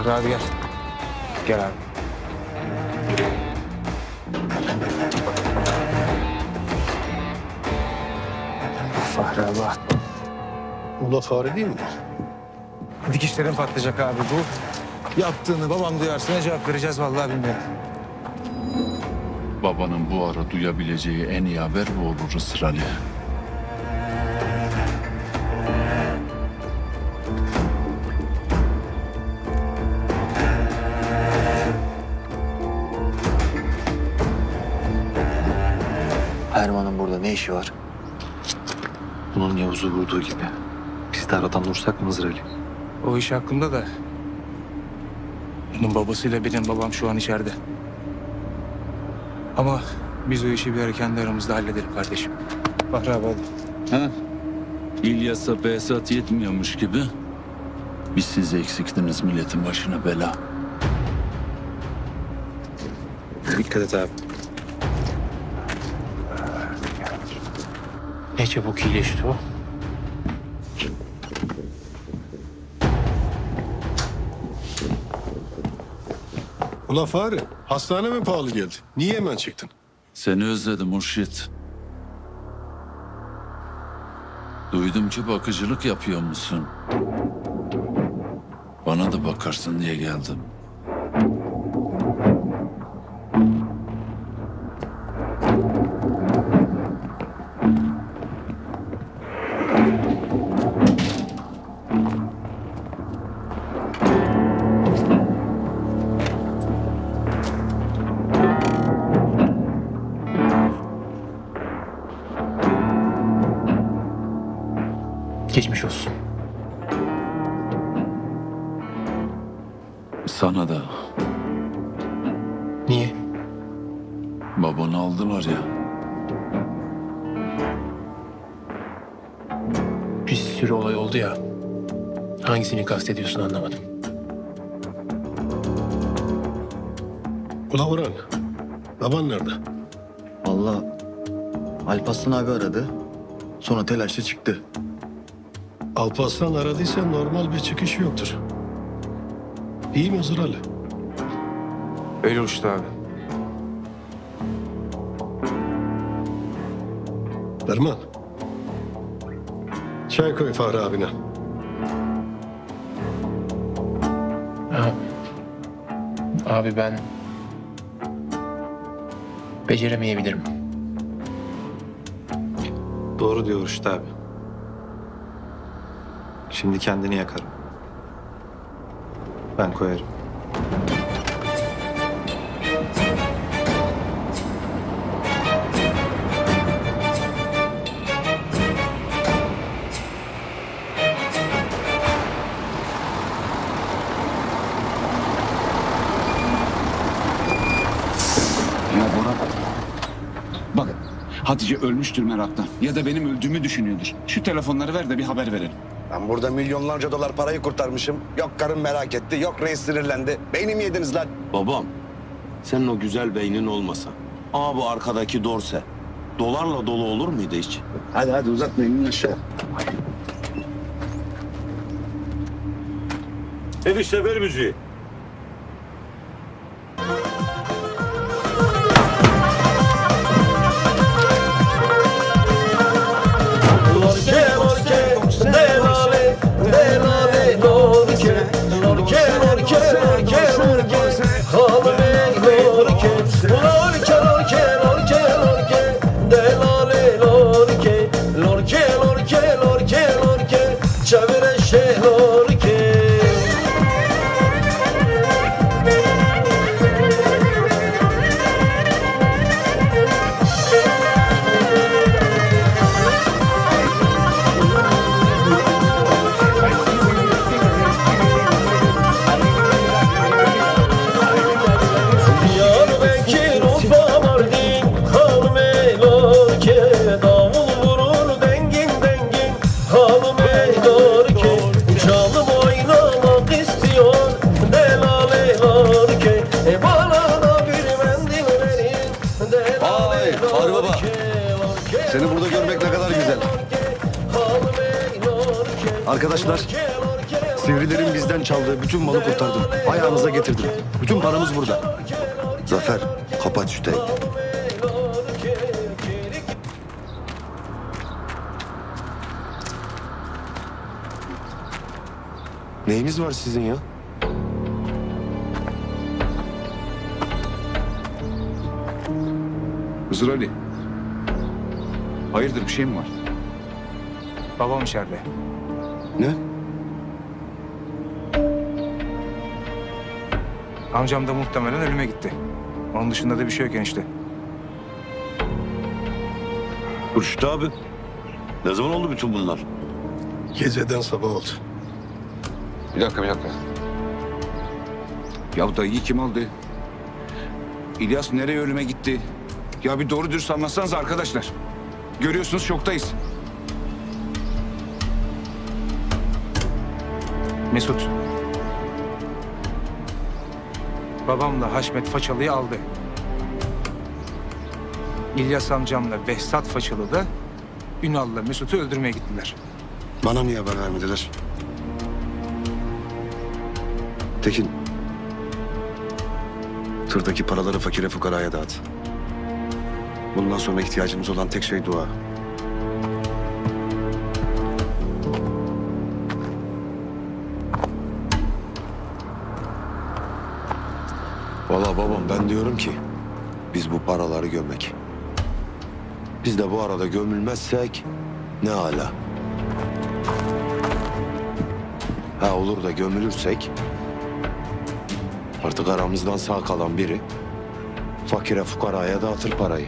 Fahri abi gel. Gel abi. Fahri abi. Ula fare değil mi? Dikişlerin patlayacak abi bu. Yaptığını babam duyarsa ne cevap vereceğiz vallahi bilmiyorum. Babanın bu ara duyabileceği en iyi haber bu olur Isır Erman'ın burada ne işi var? Bunun Yavuz'u vurduğu gibi. Biz de aradan dursak mı Ali? O iş hakkında da bunun babasıyla benim babam şu an içeride. Ama biz o işi bir ara kendi aramızda halledelim kardeşim. Fahri abi hadi. Ha? İlyas'a Behzat yetmiyormuş gibi. Biz siz eksiktiniz milletin başına bela. Dikkat et abi. Ne çabuk iyileşti o. Ula fare hastane mi pahalı geldi? Niye hemen çıktın? Seni özledim Murşit. Duydum ki bakıcılık yapıyor musun? Bana da bakarsın diye geldim. Geçmiş olsun. Sana da Niye? babanı aldılar ya. Bir sürü olay oldu ya. Hangisini kastediyorsun anlamadım. Ula Orhan baban nerede? Vallahi Alparslan abi aradı. Sonra telaşla çıktı. Alparslan aradıysa normal bir çıkış yoktur. İyi mi Hızır Ali? Öyle uçtu abi. Derman. Çay koy Fahri abine. Ha. Abi ben beceremeyebilirim. Doğru diyor Rüştü abi. Şimdi kendini yakarım. Ben koyarım. Ya Bora. Bak Hatice ölmüştür meraktan. Ya da benim öldüğümü düşünüyordur. Şu telefonları ver de bir haber verelim. Ben burada milyonlarca dolar parayı kurtarmışım. Yok karım merak etti, yok reis sinirlendi. Beynimi yediniz lan. Babam, senin o güzel beynin olmasa, ama bu arkadaki dorse, dolarla dolu olur muydu hiç? Hadi hadi uzatmayın inin aşağı. Enişte ver müziği. 最后 burada görmek ne kadar güzel. Arkadaşlar, Sivrilerin bizden çaldığı bütün malı kurtardım. Ayağınıza getirdim. Bütün paramız burada. Zafer, kapat şu. Neyiniz var sizin ya? Hızır Ali. Hayırdır bir şey mi var? Babam içeride. Ne? Amcam da muhtemelen ölüme gitti. Onun dışında da bir şey yok enişte. Hürşit abi. Ne zaman oldu bütün bunlar? Geceden sabah oldu. Bir dakika bir dakika. Ya dayıyı kim aldı? İlyas nereye ölüme gitti? Ya bir doğru dürüst anlatsanız arkadaşlar. Görüyorsunuz şoktayız. Mesut. Babamla Haşmet Façalı'yı aldı. İlyas amcamla Behzat Façalı da Ünal'la Mesut'u öldürmeye gittiler. Bana niye haber vermediler? Tekin. Tırdaki paraları fakire fukaraya dağıt. Bundan sonra ihtiyacımız olan tek şey dua. Valla babam ben diyorum ki biz bu paraları gömek. Biz de bu arada gömülmezsek ne hala. Ha olur da gömülürsek artık aramızdan sağ kalan biri fakire fukaraya dağıtır parayı.